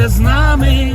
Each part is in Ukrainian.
буде з нами?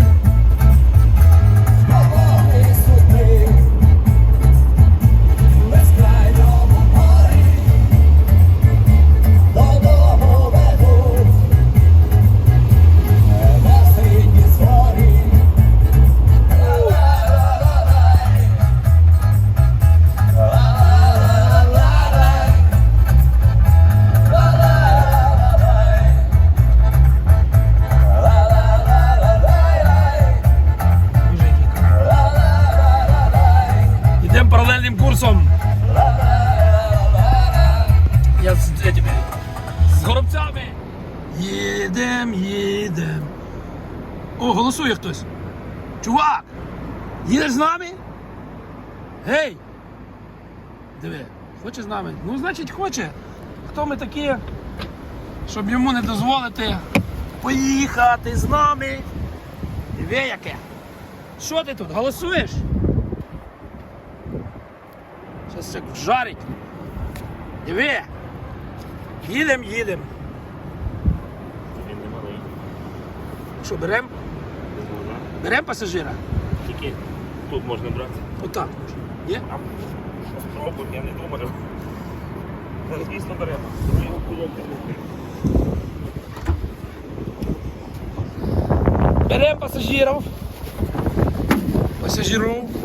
Курсом. Я з этими, з горобцями. Їдем, їдем. О, голосує хтось. Чувак! Їдеш з нами? Гей! Диви, хоче з нами? Ну, значить, хоче. Хто ми такі, щоб йому не дозволити поїхати з нами? Диви яке. Що ти тут? Голосуєш? Щас це жарить. Диви. Їдем, їдем. Що, берем? Берем пасажира? Тільки тут можна брати. Отак можна. Є? Спробуй, я не думаю. Зараз дійсно беремо. Берем пасажирів. Пасажирів.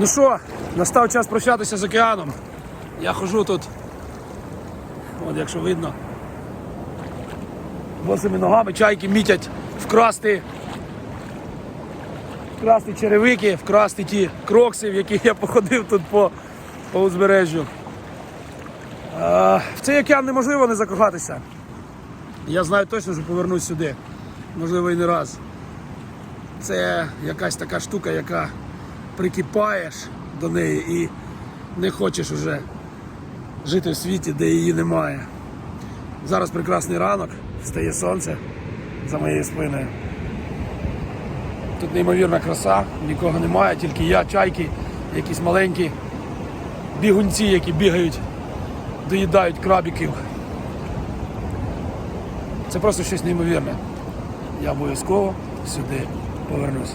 Ну що, настав час прощатися з океаном. Я хожу тут. От якщо видно. Босими ногами чайки мітять вкрасти. Вкрасти черевики, вкрасти ті крокси, в яких я походив тут по, по узбережжю. А, в цей океан неможливо не закохатися. Я знаю точно, що повернусь сюди. Можливо, і не раз. Це якась така штука, яка прикипаєш до неї і не хочеш уже жити в світі, де її немає. Зараз прекрасний ранок, встає сонце за моєю спиною. Тут неймовірна краса, нікого немає, тільки я, чайки, якісь маленькі бігунці, які бігають, доїдають крабіків. Це просто щось неймовірне. Я обов'язково сюди повернусь.